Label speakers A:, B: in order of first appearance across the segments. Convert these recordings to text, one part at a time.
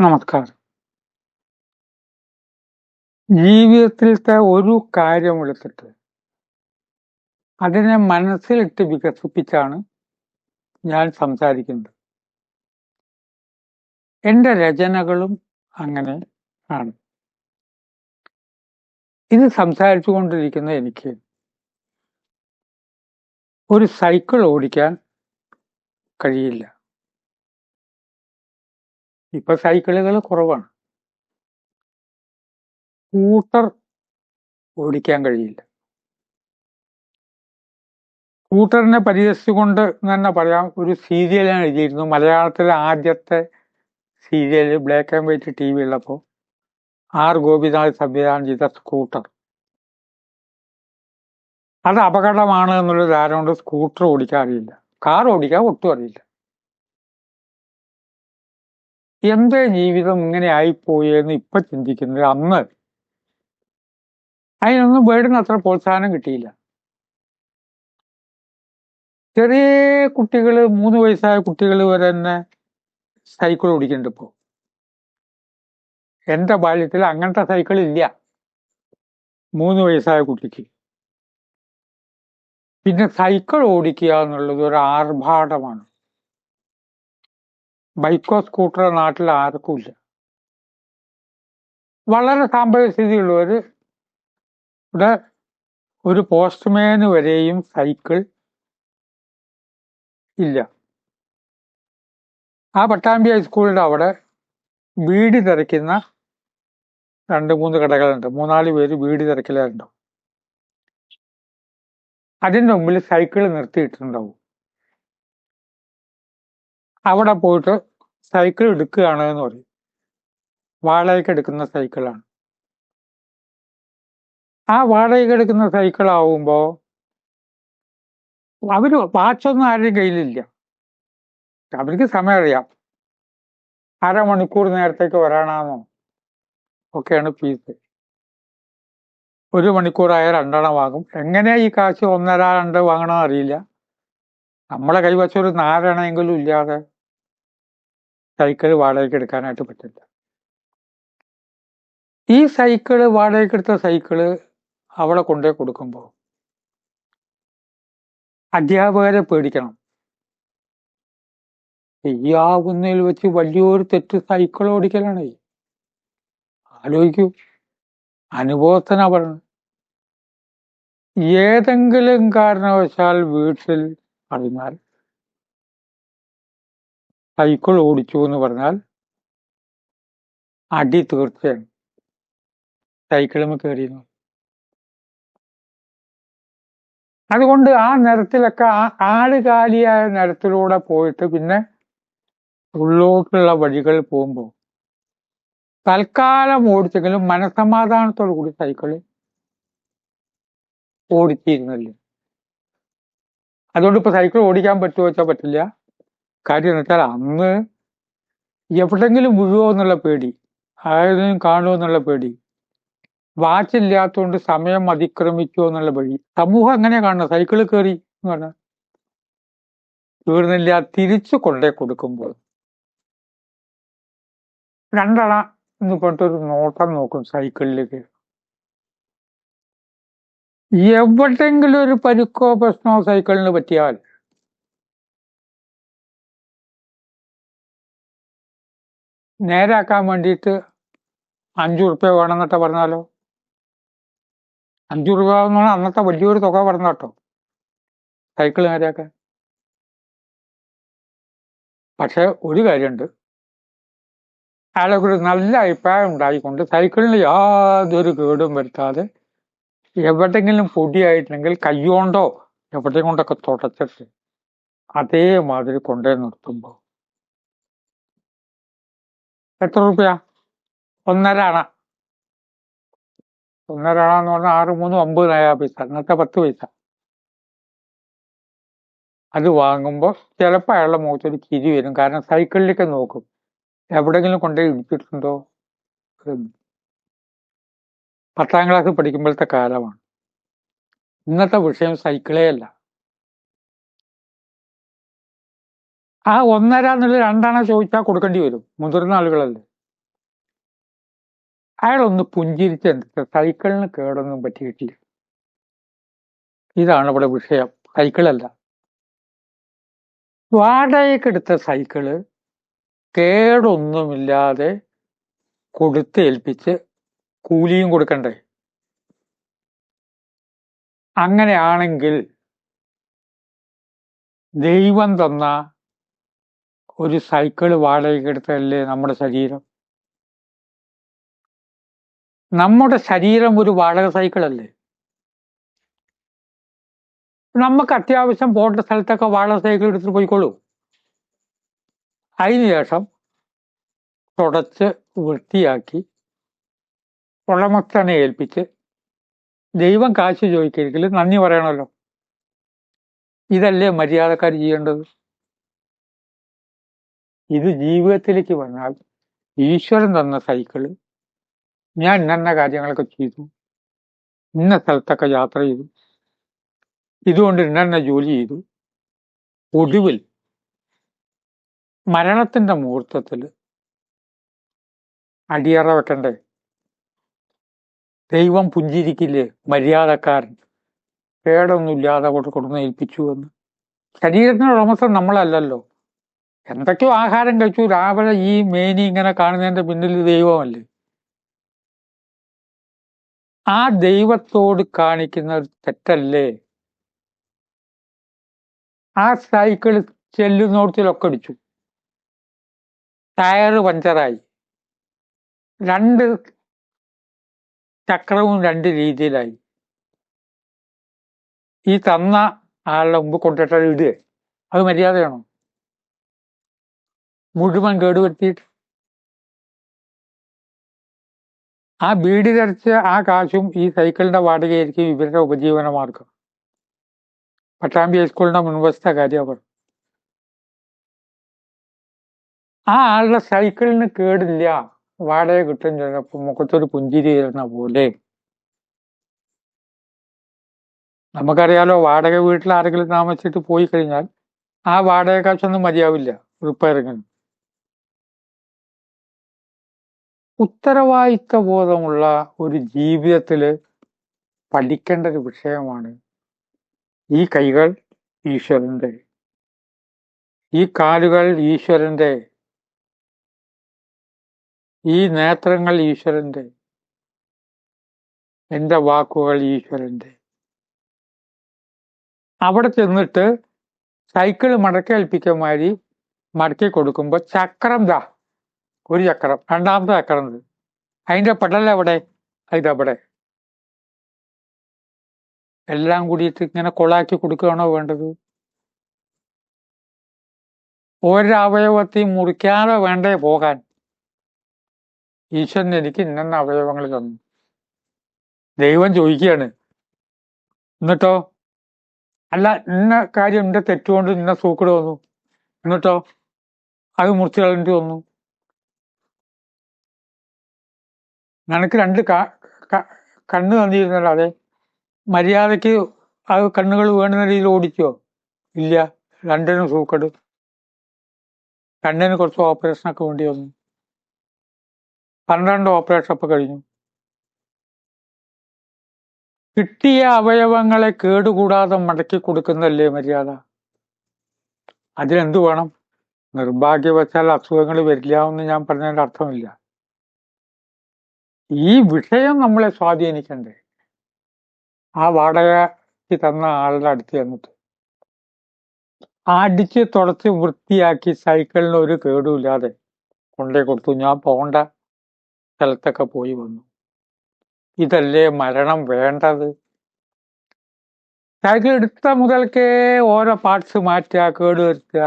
A: നമസ്കാരം. ജീവിതത്തിലത്തെ ഒരു കാര്യം എടുത്തിട്ട് അതിനെ മനസ്സിലിട്ട് വികസിപ്പിച്ചാണ് ഞാൻ സംസാരിക്കുന്നത്. എന്റെ രചനകളും അങ്ങനെ ആണ്. ഇത് സംസാരിച്ചു കൊണ്ടിരിക്കുന്ന എനിക്ക് ഒരു സൈക്കിൾ ഓടിക്കാൻ കഴിയില്ല. ഇപ്പൊ സൈക്കിളുകൾ കുറവാണ്. സ്കൂട്ടർ ഓടിക്കാൻ കഴിയില്ല. സ്കൂട്ടറിനെ പരിഹസിച്ചുകൊണ്ട് തന്നെ പറയാം. ഒരു സീരിയൽ ഞാൻ എഴുതിയിരുന്നു. മലയാളത്തിലെ ആദ്യത്തെ serial black and white T V ഉള്ളപ്പോൾ ആർ ഗോപിനാഥ് സംവിധാനം ചെയ്ത സ്കൂട്ടർ. അത് അപകടമാണ് എന്നുള്ള ധാരണ കൊണ്ട് സ്കൂട്ടർ ഓടിക്കാൻ കാർ ഓടിക്കാൻ ഒട്ടും അറിയില്ല. എന്റെ ജീവിതം ഇങ്ങനെ ആയിപ്പോയി എന്ന് ഇപ്പൊ ചിന്തിക്കുന്നത്? അന്ന് അതിനൊന്നും വേടിന് അത്ര പ്രോത്സാഹനം കിട്ടിയില്ല. ചെറിയ കുട്ടികൾ മൂന്ന് വയസ്സായ കുട്ടികൾ വരെ തന്നെ സൈക്കിൾ ഓടിക്കുന്നുണ്ട് ഇപ്പോ. എന്റെ ബാല്യത്തിൽ അങ്ങനത്തെ സൈക്കിൾ ഇല്ല. മൂന്ന് വയസ്സായ കുട്ടിക്ക്. പിന്നെ സൈക്കിൾ ഓടിക്കുക എന്നുള്ളത് ഒരു ആർഭാടമാണ്. ബൈക്കോ സ്കൂട്ടറോ നാട്ടിൽ ആർക്കുമില്ല വളരെ സാമ്പത്തിക സ്ഥിതിയുള്ളവർ ഇവിടെ ഒരു പോസ്റ്റ്മാന് വരെയും സൈക്കിൾ ഇല്ല. ആ പട്ടാമ്പി ഹൈസ്കൂളിന്റെ അവിടെ വീട് തിരക്കുന്ന രണ്ട് മൂന്ന് കടകളുണ്ട്. മൂന്നാൽ പേര് വീട് തിരക്കലുണ്ടാവും അതിന്റെ മുമ്പിൽ സൈക്കിൾ നിർത്തിയിട്ടുണ്ടാവും. അവിടെ പോയിട്ട് സൈക്കിൾ എടുക്കുകയാണ് എന്ന് പറയും. വാടകയ്ക്ക് എടുക്കുന്ന സൈക്കിളാണ് ആ വാടകയ്ക്ക് എടുക്കുന്ന സൈക്കിൾ ആവുമ്പോ അവർ വാച്ചൊന്നും ആരുടെയും കയ്യിലില്ല. അവർക്ക് സമയം അറിയാം അരമണിക്കൂർ നേരത്തേക്ക് വരാനാണോ? ഒക്കെയാണ് ഫീസ് ഒരു മണിക്കൂറായ രണ്ടെണ്ണം വാങ്ങും. എങ്ങനെയാ ഈ കാശ് ഒന്നര രണ്ട് വാങ്ങണമെന്ന് അറിയില്ല. നമ്മളെ കൈവശം ഒരു നാലെണ്ണമെങ്കിലും ഇല്ലാതെ. സൈക്കിൾ വാടകയ്ക്ക് എടുക്കാനായിട്ട് പറ്റില്ല. ഈ സൈക്കിൾ വാടകയ്ക്ക് എടുത്ത സൈക്കിൾ അവളെ കൊണ്ടുപോയി കൊടുക്കുമ്പോൾ അധ്യാപകരെ പേടിക്കണം. ചെയ്യാവുന്നതിൽ വെച്ച് വലിയൊരു തെറ്റ് സൈക്കിൾ ഓടിക്കലാണ്. ആലോചിക്കൂ. അനുഭവത്തിനാ പറയുന്നത് ഏതെങ്കിലും കാരണവശാൽ വീട്ടിൽ അറിഞ്ഞാൽ സൈക്കിൾ ഓടിച്ചു എന്ന് പറഞ്ഞാൽ അടി തീർച്ചയാണ്. സൈക്കിളും കയറിയിരുന്നു അതുകൊണ്ട് ആ നിരത്തിലൊക്കെ ആ ആടുകാലിയായ നിരത്തിലൂടെ പോയിട്ട് പിന്നെ ഉള്ളോട്ടുള്ള വഴികൾ പോകുമ്പോൾ തൽക്കാലം ഓടിച്ചെങ്കിലും മനസമാധാനത്തോടു കൂടി സൈക്കിൾ ഓടിച്ചിരുന്നില്ല. അതുകൊണ്ട് ഇപ്പൊ സൈക്കിൾ ഓടിക്കാൻ പറ്റുമോ വെച്ചാൽ പറ്റില്ല. കാര്യം എന്ന് വെച്ചാൽ അന്ന് എവിടെങ്കിലും വീഴുമോ എന്നുള്ള പേടി ആരെങ്കിലും കാണുമോ എന്നുള്ള പേടി വാച്ച് ഇല്ലാത്തതുകൊണ്ട് സമയം അതിക്രമിക്കുമോ എന്നുള്ള പേടി. സമൂഹം എങ്ങനെയാ കാണുന്നത് സൈക്കിളിൽ കയറി എന്ന് പറഞ്ഞാൽ തീർന്നില്ല തിരിച്ചു കൊണ്ടേ കൊടുക്കുമ്പോൾ. രണ്ടണ എന്ന് പറഞ്ഞിട്ടൊരു നോട്ടം നോക്കും സൈക്കിളിലേക്ക് എവിടെങ്കിലും ഒരു പരുക്കോ പ്രശ്നമോ സൈക്കിളിന് പറ്റിയാൽ നേരാക്കാൻ വേണ്ടിയിട്ട് അഞ്ചു റുപ്യ വേണമെന്നിട്ട് പറഞ്ഞാലോ? അഞ്ചു രൂപ എന്ന് പറഞ്ഞാൽ അന്നത്തെ വലിയൊരു തുക പറഞ്ഞ കേട്ടോ. സൈക്കിൾ നേരെയാക്കാൻ. പക്ഷെ ഒരു കാര്യമുണ്ട്. അയാൾക്ക് ഒരു നല്ല അഭിപ്രായം ഉണ്ടായിക്കൊണ്ട് സൈക്കിളിന് യാതൊരു കേടും വരുത്താതെ എവിടെങ്കിലും പൊടിയായിട്ടുണ്ടെങ്കിൽ കയ്യോണ്ടോ എവിടെ കൊണ്ടൊക്കെ തുടച്ചിട്ട് അതേമാതിരി കൊണ്ടുപോയി നിർത്തുമ്പോൾ എത്ര റുപ്യ ഒന്നര അണ ഒന്നര അണ എന്ന് പറഞ്ഞാൽ ആറ് മൂന്ന് ഒമ്പത് നയാ പൈസ. ഇന്നത്തെ പത്ത് പൈസ. അത് വാങ്ങുമ്പോൾ ചിലപ്പോൾ അയാളുടെ മുഖത്തൊരു ചിരി വരും. കാരണം സൈക്കിളിലേക്ക് നോക്കും. എവിടെങ്കിലും കൊണ്ടുപോയി ഇടിച്ചിട്ടുണ്ടോ. പത്താം ക്ലാസ് പഠിക്കുമ്പോഴത്തെ കാലമാണ്. ഇന്നത്തെ വിഷയം സൈക്കിളേ അല്ല. ആ ഒന്നര എന്നുള്ള രണ്ടെണ്ണം ചോദിച്ചാൽ കൊടുക്കേണ്ടി വരും. മുതിർന്ന ആളുകളല്ലേ. അയാളൊന്ന് പുഞ്ചിരിച്ചെടുത്ത് സൈക്കിളിന് കേടൊന്നും പറ്റിയിട്ടില്ല. ഇതാണ് ഇവിടെ വിഷയം. സൈക്കിളല്ല. വാടകയ്ക്കെടുത്ത സൈക്കിൾ കേടൊന്നുമില്ലാതെ കൊടുത്ത് ഏൽപ്പിച്ച് കൂലിയും കൊടുക്കണ്ടേ? അങ്ങനെയാണെങ്കിൽ ദൈവം തന്ന ഒരു സൈക്കിൾ വാടകയ്ക്കെടുത്തല്ലേ നമ്മുടെ ശരീരം? നമ്മുടെ ശരീരം ഒരു വാടക സൈക്കിളല്ലേ? നമുക്ക് അത്യാവശ്യം പോകേണ്ട സ്ഥലത്തൊക്കെ വാടക സൈക്കിൾ എടുത്തിട്ട് പോയിക്കോളൂ. അതിനുശേഷം തുടച്ച് വൃത്തിയാക്കി ഉടമസ്ഥനെ ഏൽപ്പിച്ച് ദൈവം കാശ് ചോദിക്കരുത്. നന്ദി പറയണമല്ലോ. ഇതല്ലേ മര്യാദക്കാർ ചെയ്യേണ്ടത്? ഇത് ജീവിതത്തിലേക്ക് വന്നാൽ ഈശ്വരൻ തന്ന സൈക്കിൾ ഞാൻ ഇന്ന കാര്യങ്ങളൊക്കെ ചെയ്തു. ഇന്ന സ്ഥലത്തൊക്കെ യാത്ര ചെയ്തു. ഇതുകൊണ്ട് ഇന്ന ജോലി ചെയ്തു. ഒടുവിൽ മരണത്തിന്റെ മുഹൂർത്തത്തിൽ അടിയറ വെക്കണ്ടേ? ദൈവം പുഞ്ചിരിക്കില്ലേ? മര്യാദക്കാരൻ. കേടൊന്നുമില്ലാതെ കൊണ്ട് കൊടുന്ന് ഏൽപ്പിച്ചു എന്ന്. ശരീരത്തിന് ഉടമസ്ഥൻ നമ്മളല്ലല്ലോ. എന്തൊക്കെയോ ആഹാരം കഴിച്ചു. രാവിലെ ഈ മേനി ഇങ്ങനെ കാണുന്നതിന്റെ പിന്നിൽ ദൈവമല്ലേ? ആ ദൈവത്തോട് കാണിക്കുന്ന ഒരു തെറ്റല്ലേ? ആ സൈക്കിൾ ചെല്ലുന്നോടത്തിലൊക്കെ അടിച്ചു. ടയർ പഞ്ചറായി. രണ്ട് ചക്രവും രണ്ട് രീതിയിലായി. ഈ തന്ന ആളുടെ മുമ്പ് കൊണ്ടിട്ട് ഇടുക അത് മര്യാദയാണോ? മുഴുവൻ കേടുവരുത്തിയിട്ട് ആ ബീഡി ധരിച്ച ആ കാശും ഈ സൈക്കിളിന്റെ വാടകയായിരിക്കും ഇവരുടെ ഉപജീവന മാർഗം. പട്ടാമ്പി ഹൈസ്കൂളിന്റെ മുൻവശത്തെ കാര്യം ആ ആളുടെ സൈക്കിളിന് കേടില്ല. വാടക കിട്ടും ചിലപ്പോ. മുഖത്തൊരു പുഞ്ചിരി തരുന്ന പോലെ. നമുക്കറിയാലോ വാടക വീട്ടിൽ ആരെങ്കിലും താമസിച്ചിട്ട് പോയി കഴിഞ്ഞാൽ ആ വാടക കാശൊന്നും മതിയാവില്ല. റിപ്പയറിങ്ങിന്. ഉത്തരവാദിത്ത ബോധമുള്ള ഒരു ജീവിതത്തിൽ പഠിക്കേണ്ട ഒരു വിഷയമാണ് ഈ കൈകൾ ഈശ്വരന്റെ. ഈ കാലുകൾ ഈശ്വരന്റെ. ഈ നേത്രങ്ങൾ ഈശ്വരന്റെ. എന്റെ വാക്കുകൾ ഈശ്വരന്റെ. അവിടെ ചെന്നിട്ട് സൈക്കിൾ മടക്കി ഏൽപ്പിക്കാൻ മാതിരി മടക്കി കൊടുക്കുമ്പോൾ ചക്രം ദാ ഒരു ചക്രം. രണ്ടാമത്തെ ചക്രം ഇത് അതിന്റെ പെടൽ എവിടെ? ഇതവിടെ. എല്ലാം കൂടിയിട്ട് ഇങ്ങനെ കൊളാക്കി കൊടുക്കുകയാണോ വേണ്ടത്? ഒരവയവത്തെയും മുറിക്കാതെ വേണ്ടേ പോകാൻ? ഈശ്വരൻ എനിക്ക് ഇന്ന അവയവങ്ങൾ തന്നു. ദൈവം ചോദിക്കുകയാണ്. എന്നിട്ടോ? അല്ല ഇന്ന കാര്യം എന്റെ തെറ്റുകൊണ്ട് ഇന്ന സൂക്കട് വന്നു. എന്നിട്ടോ? അത് മുറിച്ച് കളഞ്ഞിട്ട് വന്നു. നിനക്ക് രണ്ട് കണ്ണ് തന്നിരുന്നല്ലോ അതെ. മര്യാദയ്ക്ക് ആ കണ്ണുകൾ വേണ്ടുന്ന രീതിയിൽ ഓടിച്ചോ ഇല്ല രണ്ടിനും സൂക്കട്. കണ്ണിന് കുറച്ച് ഓപ്പറേഷനൊക്കെ വേണ്ടി വന്നു. പന്ത്രണ്ട് ഓപ്പറേഷൻ ഒക്കെ കഴിഞ്ഞു. കിട്ടിയ അവയവങ്ങളെ കേടുകൂടാതെ മടക്കി കൊടുക്കുന്നതല്ലേ മര്യാദ? അതിനെന്ത് വേണം? നിർഭാഗ്യവശാൽ അസുഖങ്ങൾ വരില്ല എന്ന് ഞാൻ പറഞ്ഞതിന്റെ അർത്ഥമില്ല. ഈ വിഷയം നമ്മളെ സ്വാധീനിക്കണ്ടേ? ആ വാടകയ്ക്ക് തന്ന ആളുടെ അടുത്ത് ചെന്നിട്ട്. അടിച്ച് തുടച്ച് വൃത്തിയാക്കി സൈക്കിളിന് ഒരു കേടുമില്ലാതെ കൊണ്ടേ കൊടുത്തു. ഞാൻ പോകണ്ട സ്ഥലത്തൊക്കെ പോയി വന്നു. ഇതല്ലേ മരണം വേണ്ടത്? സൈക്കിൾ എടുത്ത മുതൽക്കേ ഓരോ പാർട്സ് മാറ്റുക കേട് വരുത്തുക.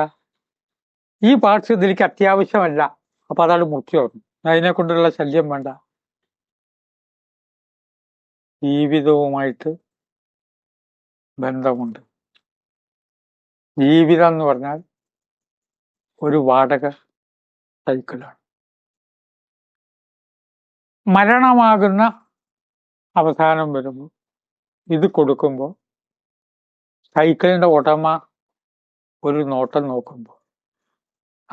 A: ഈ പാർട്സ് ഇതിലേക്ക് അത്യാവശ്യമല്ല. അപ്പൊ അതാണ് മുറിച്ചു പറഞ്ഞു അതിനെ കൊണ്ടുള്ള ശല്യം വേണ്ട. ജീവിതവുമായിട്ട് ബന്ധമുണ്ട്. ജീവിതം എന്ന് പറഞ്ഞാൽ ഒരു വാടക സൈക്കിളാണ്. മരണമാകുന്ന അവസാനം വരുമ്പോൾ ഇത് കൊടുക്കുമ്പോൾ സൈക്കിളിന്റെ ഉടമ ഒരു നോട്ടം നോക്കുമ്പോൾ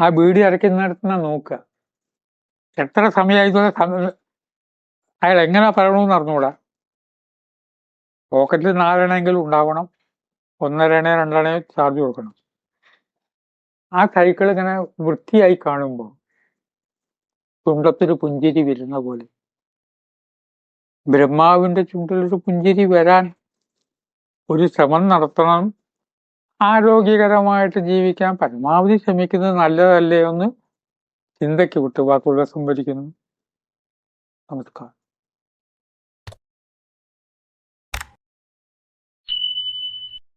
A: ആ ബീഡി അരയ്ക്കുന്നിടത്തുനിന്ന് നോക്കുക. എത്ര സമയമായതുപോലെ അയാൾ എങ്ങനെ പറയണമെന്ന് അറിഞ്ഞുകൂടാ. പോക്കറ്റിൽ നാലെണ്ണമെങ്കിലും ഉണ്ടാവണം. ഒന്നരണയോ രണ്ടെണ്ണയോ ചാർജ് കൊടുക്കണം. ആ സൈക്കിൾ ഇങ്ങനെ വൃത്തിയായി കാണുമ്പോൾ ചുണ്ടത്തൊരു പുഞ്ചിരി വരുന്ന പോലെ. ബ്രഹ്മാവിന്റെ ചുണ്ടിലൊരു പുഞ്ചിരി വരാൻ ഒരു ശ്രമം നടത്തണം. ആരോഗ്യകരമായിട്ട് ജീവിക്കാൻ പരമാവധി ശ്രമിക്കുന്നത് നല്ലതല്ലേ എന്ന് ചിന്തയ്ക്ക് വിട്ടു വാക്കുകൾ സംഭരിക്കുന്നു നമസ്കാരം.